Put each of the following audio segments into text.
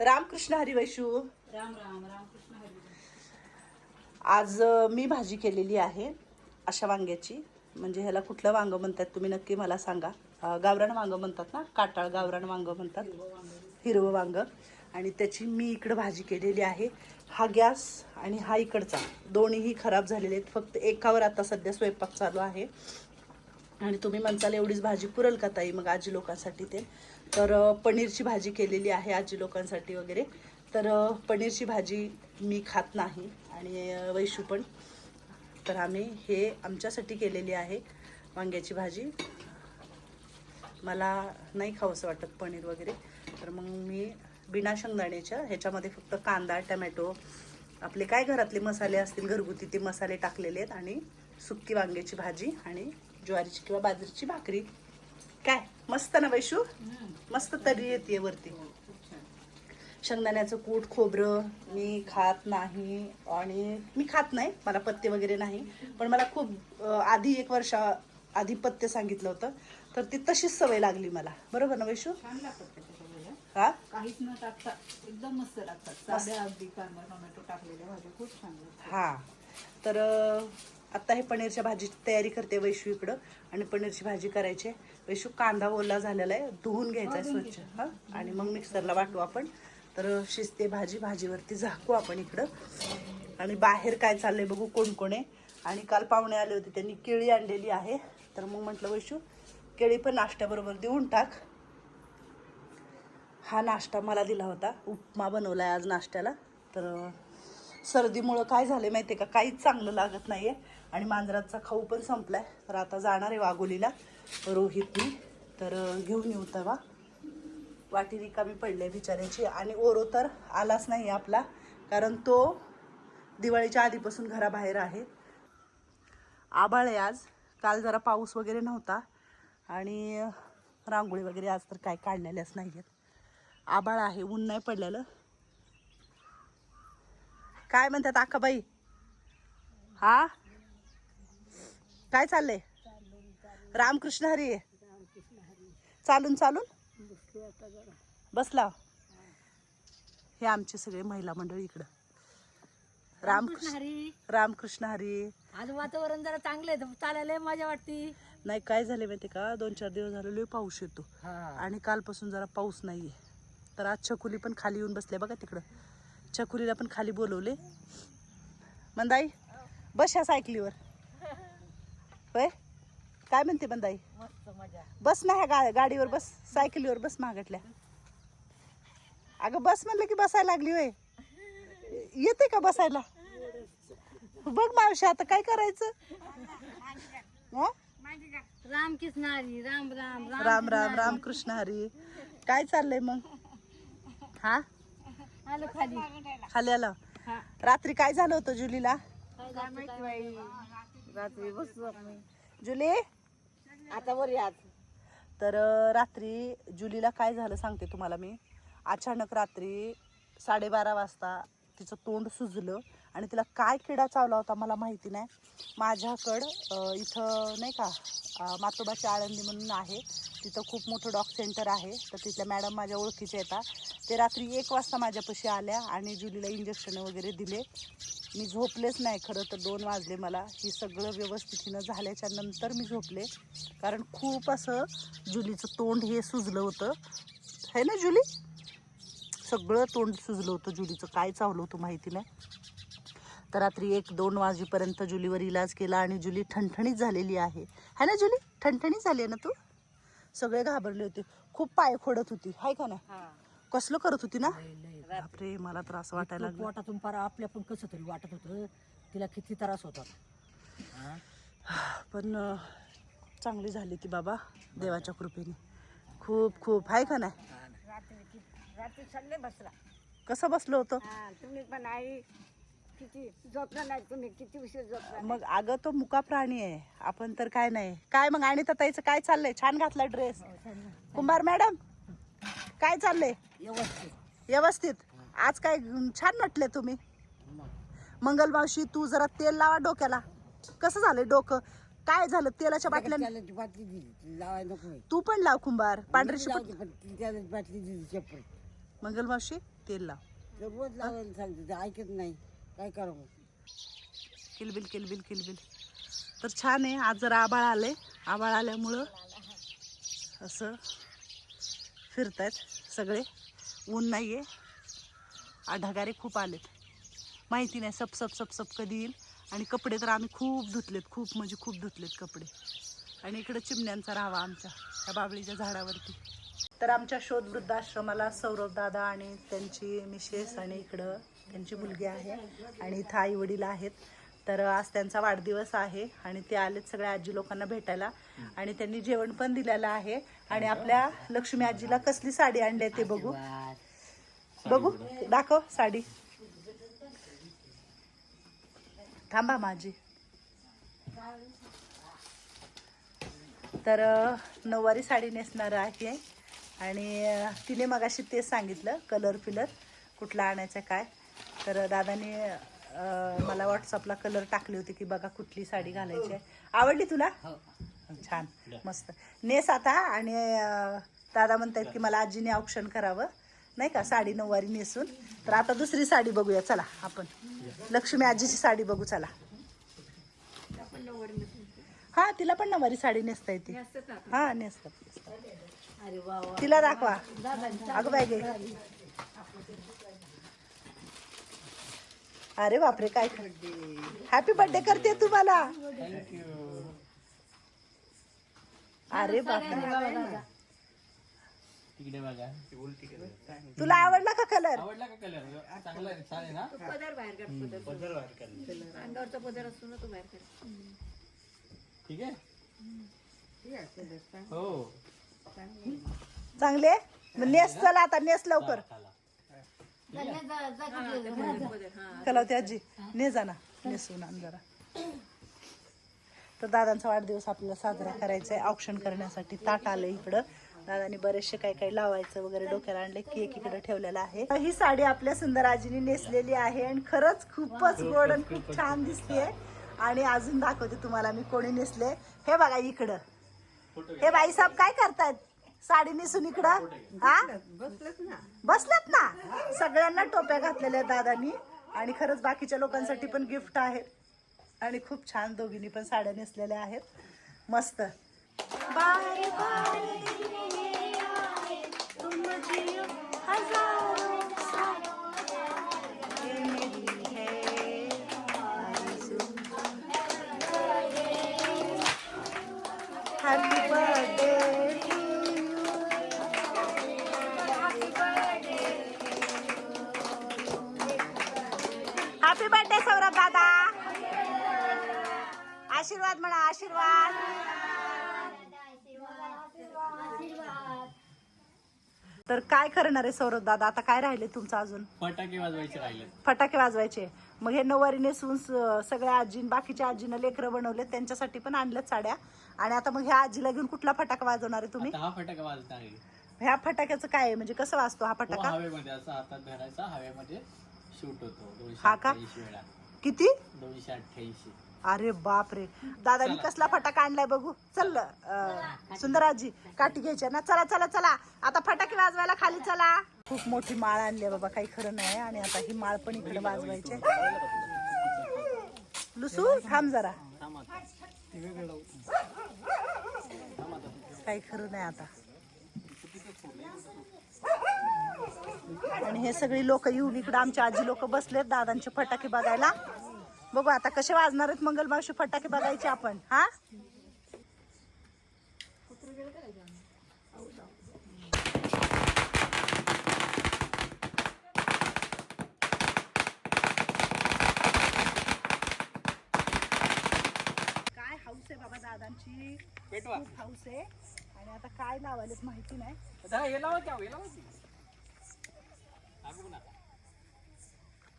रामकृष्ण हरी वैशू राम राम रामकृष्ण हरी आज मी भाजी केलेली आहे अशा वांग्याची. म्हणजे ह्याला कुठलं वांगं म्हणतात तुम्ही नक्की मला सांगा. गावरान वांगं म्हणतात ना? काटाळ गावरान वांगं म्हणतात. हिरवं वांगं. आणि त्याची मी इकडं भाजी केलेली आहे. हा गॅस आणि हा इकडचा. दोन्हीही खराब झालेले आहेत. फक्त एकावर आता सध्या स्वयंपाक चालू आहे. आणि तुम्ही म्हणताल एवढीच भाजी पुरल का ताई? मग आजी लोकांसाठी ते. तर पनीरची भाजी केलेली आहे आजी लोकांसाठी वगैरे. तर पनीरची भाजी मी खात नाही आणि वैशू पण. तर आम्ही हे आमच्यासाठी केलेली आहे वांग्याची भाजी. मला नाही खावंसं वाटत पनीर वगैरे. तर मग मी बिना शेंगदाण्याच्या ह्याच्यामध्ये फक्त कांदा टमॅटो आपले काय घरातले मसाले असतील घरगुती ते मसाले टाकलेले आहेत आणि सुक्की वांग्याची भाजी आणि ज्वारीची किंवा बाजरीची भाकरी. काय? मस्त ना वैशू मस्त तरी येते वरती. शेंगदाण्याचं कूट खोबरं मी खात नाही आणि मी खात नाही मला पत्ते वगैरे नाही. पण मला खूप आधी एक वर्षा आधी पत्ते सांगितलं होतं. तर ती तशीच सवय लागली मला. बरोबर ना वैशू हा? काहीच न टाकता एकदम मस्त लागतात. साध्या अगदी कांदा टोमॅटो टाकलेल्या भाज्या खूप छान लागतात. हा. तर अं, आता हे पनीरच्या भाजीची तयारी करते वैशू इकडं. आणि पनीरची भाजी करायची. वैशू कांदा ओला झालेला आहे. धुवून घ्यायचा आहे स्वच्छ. हा? आणि मग मिक्सरला वाटू आपण. तर शिजते भाजी. भाजीवरती झाकू आपण इकडं. आणि बाहेर काय चाललंय बघू कोण कोण आहे. आणि काल पाहुणे आले होते. त्यांनी केळी आणलेली आहे. तर मग म्हटलं वैशू केळी पण नाश्त्याबरोबर देऊन टाक. हा नाश्ता मला दिला होता. उपमा बनवला आहे आज नाश्त्याला. तर सर्दीमुळं काय झालं माहिती आहे का? काहीच चांगलं लागत नाही आहे आणि मांजराचा खाऊ पण संपला आहे तर आता जाणार आहे वाघोलीला रोहितनी. तर घेऊन येऊ तेव्हा. वाटी रिकामी पडले बिचाऱ्याची. आणि ओरो तर आलाच नाही आपला. कारण तो दिवाळीच्या आधीपासून घराबाहेर आहे. आभाळ आहे आज. काल जरा पाऊस वगैरे नव्हता. आणि रांगोळी वगैरे आज तर काय काढलेल्याच नाही आहेत आभाळ आहे. ऊन नाही पडलेलं. काय म्हणतात आकाबाई हा? काय चाललंय? रामकृष्ण हरी चालून चालून? बसला. हे आमचे सगळे महिला मंडळ इकडं. रामकृष्ण हरी. रामकृष्ण हरी. आज वातावरण जरा चांगलं चालायला लय मजा वाटती. नाही काय झाले माहिती का? दोन चार दिवस झाले लय पाऊस येतो. आणि कालपासून जरा पाऊस नाहीये. तर आज छकुली पण खाली येऊन बसले बघा तिकडं. छकुलीला पण खाली बोलवले. मंदाई बस ह्या सायकलीवर. होय? काय म्हणते मंदाई? बस ना ह्या गा गाडीवर बस सायकलीवर बस मागटल्या. अगं बस म्हणलं की बसायला लागली होय. येते का बसायला? बघ मावशी आता काय करायचं? हं? रामकृष्ण हरी राम राम राम राम राम कृष्ण हरी. काय चाललंय मग? हा? आलो खाली. खाली आलं. हा. रात्री काय झालं होतं जुलीला? काय माहिती बाई? रात्री बसलो आम्ही. जुली? आता वर यात तर अं, रात्री जुलीला काय झालं सांगते तुम्हाला मी. अचानक रात्री साडेबारा वाजता तिचं तोंड सुजलं आणि तिला काय किडा चावला होता मला माहिती नाही. माझ्याकडं इथं नाही का मातोबाची आळंदी म्हणून आहे. तिथं खूप मोठं डॉग सेंटर आहे. तर तिथल्या मॅडम माझ्या ओळखीच्या येतात. ते रात्री एक वाजता माझ्यापाशी आल्या आणि जुलीला इंजेक्शन वगैरे दिले. मी झोपलेच नाही खरं तर दोन वाजले मला. ही सगळं व्यवस्थितीनं झाल्याच्यानंतर मी झोपले. कारण खूप असं जुलीचं तोंड हे सुजलं होतं. है ना जुली? सगळं तोंड सुजलं होतं जुलीचं. काय चावलं होतं माहिती नाही. तर रात्री एक दोन वाजेपर्यंत जुलीवर इलाज केला आणि जुली ठणठणीत झालेली आहे. है ना जुली? ठणठणीत झाली आहे ना तू? सगळे घाबरले होते. खूप पाय खोडत होती. हाय का नाही? कसलं करत होती ना? बापरे मला तर असं वाटायला लागलं. पोटातून पारा आपल्या पण कसं तरी वाटत होतं. तिला किती त्रास होता. पण चांगली झाली ती बाबा देवाच्या कृपेने. खूप खूप. आहे का नाही? रात्री रात्री सल्ले बसला. कसं बसलं होतं? तुम्ही पण आई किती झोपला नाही तुम्ही किती उशीर झोपला मग अगं तो मुका प्राणी आहे. आपण तर काय नाही. काय मग आणि ताईचं काय चाललंय? छान घातला ड्रेस कुंभार मॅडम काय चाललंय? व्यवस्थित. व्यवस्थित. आज काय अं, छान नटले तुम्ही. मंगल मावशी तू जरा तेल लावा डोक्याला. कसं झालंय डोकं? काय झालं तेलाच्या बाटल्या त्याला बाटली दिली. लावायला नको. तू पण लाव कुंभार. पांढरी लावते शिपट पण ती त्याला बाटली दिली चप्पल मंगलमावशी तेल लाव रोज लावायला सांगते ते ऐकत नाही. काय करावं? किलबिल किलबिल किलबिल. तर छान आहे आज जरा आबाळ आले आबाळ आल्यामुळं असं फिरतायत सगळे. ऊन नाही आहे ढगारे खूप आलेत. माहिती नाही सप सप सप सप कधी येईल. आणि कपडे तर आम्ही खूप धुतलेत खूप म्हणजे खूप धुतलेत कपडे. आणि इकडं चिमण्यांचा राहावा आमच्या त्या बाबळीच्या झाडावरती. तर आमच्या शोध वृद्धाश्रमाला सौरभ दादा आणि त्यांची मिसेस आणि इकडं त्यांची मुलगी आहे आणि इथं आई वडील आहेत. तर आज त्यांचा वाढदिवस आहे आणि ते आलेत सगळ्या आजी लोकांना भेटायला. आणि त्यांनी जेवण पण दिलेलं आहे. आणि आपल्या लक्ष्मी आजीला कसली साडी आणली आहे ते बघू. बघू दाखव साडी. थांबा माझी तर नऊवारी साडी नेसणार आहे. आणि तिने मगाशी तेच सांगितलं कलर फिलर कुठला आणायचा काय. तर दादाने मला व्हॉट्सअपला कलर टाकले होते की बघा कुठली साडी घालायची आहे. आवडली तुला? छान. मस्त. नेस आता आणि दादा म्हणतायत की मला आजीने औक्षण करावं. नाही का? साडी नऊवारी नेसून. तर आता दुसरी साडी बघूया. चला आपण. लक्ष्मी आजीची साडी बघू. चला. हा तिला पण नऊवारी साडी नेसता येते. हा नेसतात. तिला दाखवा. अगं बाय गे अरे बापरे काय? हॅपी बर्थडे करते तुम्हाला अरे बापरे. तिकडे बघा. तुला आवडला का कलर आवडला का कलर चांगला आहे ना? पदर बाहेर काढ पदर अंगावरचा पदर असतो ना तो बाहेर काढ. ठीक आहे? हो. चांगले? मग नेस चला आता नेस लवकर. कलावती आजी. ने जा ना. नेसून आण जरा. तर दादांचा वाढदिवस आपल्याला साजरा करायचा आहे औक्षण करण्यासाठी ताट आलं इकडं. दादानी बरेचसे काही काही लावायचं वगैरे डोक्याला आणले केक इकडे ठेवलेला आहे. ही साडी आपल्या सुंदर आजीने नेसलेली आहे आणि खरंच खूपच गोड आणि खूप छान दिसते आणि अजून दाखवते तुम्हाला मी कोणी नेसले. हे बघा इकडं. हे बाई साहेब काय करतायत? साडी नेसून इकडं? हा? बसलात ना? सगळ्यांना टोप्या घातलेल्या आहेत दादानी. आणि खरंच बाकीच्या लोकांसाठी पण गिफ्ट आहे आणि खूप छान दोघींनी पण साड्या नेसलेल्या आहेत. मस्त. Bye bye. तर काय करणार आहे सौरभ दादा? आता काय राहिले तुमचं अजून? फटाके वाजवायचे राहिले फटाके वाजवायचे. मग हे नऊवारी नेसून सगळ्या आजीन बाकीच्या आजीनं लेकरं बनवले त्यांच्यासाठी पण आणल्यात साड्या. आणि आता मग ह्या आजीला घेऊन कुठला फटाका वाजवणार आहे तुम्ही? आता हा फटाका वाजता आहे. ह्या फटाक्याचं काय आहे? म्हणजे कसं वाजतो हा फटाका? हवेमध्ये असा हातात धरायचा. हवेमध्ये शूट होतो. हा का? किती? दोनशे अठ्ठ्याऐंशी. अरे बाप रे दादानी कसला फटाका आणलाय बघू. चल अं, सुंदराजी काठी घ्यायच्या ना? चला चला चला. आता फटाके वाजवायला खाली चला. खूप मोठी माळ आणली आहे बाबा काही खरं नाही आणि आता ही माळ पण इकडे वाजवायची लुसू थांब जरा. काही खरं नाही आता. आणि हे सगळी लोक येऊन इकडे आमच्या आजी लोक बसलेत दादांचे फटाके बघायला. बघू आता कसे वाजणार आहेत मंगलमावशी फटाके बघायचे आपण हा? काय हाऊस आहे बाबा दादांची? खूप हाऊस आहे. आणि आता काय लावायलेत माहिती नाही जरा हे लावा की, हे लावा की. हा, बघू ना.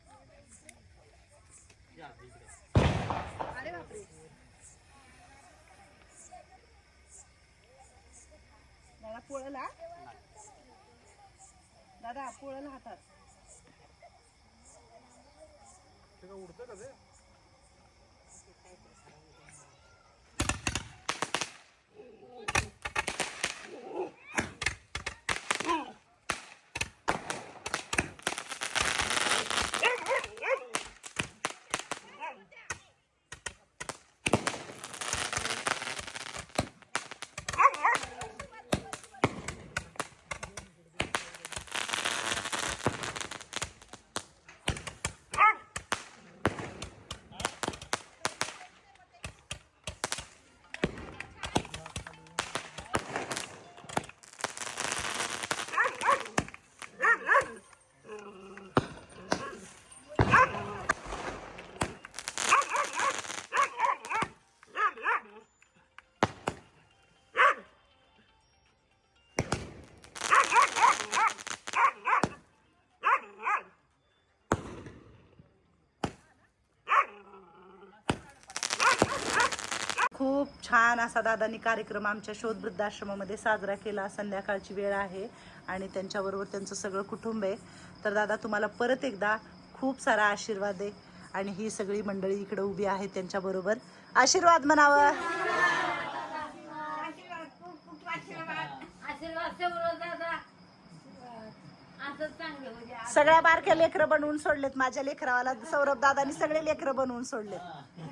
या, इकडे. अरे बापरे दादा पोळला दादा पोळला हातात उडत का ते? खूप छान असा दादांनी कार्यक्रम आमच्या शोध वृद्धाश्रमामध्ये साजरा केला. संध्याकाळची वेळ आहे आणि त्यांच्याबरोबर त्यांचं सगळं कुटुंब आहे. तर दादा तुम्हाला परत एकदा खूप सारा आशीर्वाद आहे आणि ही सगळी मंडळी इकडे उभी आहे त्यांच्याबरोबर. आशीर्वाद म्हणावं. सगळ्या बारक्या लेकरं बनवून सोडलेत. माझ्या लेकरावाला सौरभ दादानी सगळे लेकरं बनवून सोडलेत.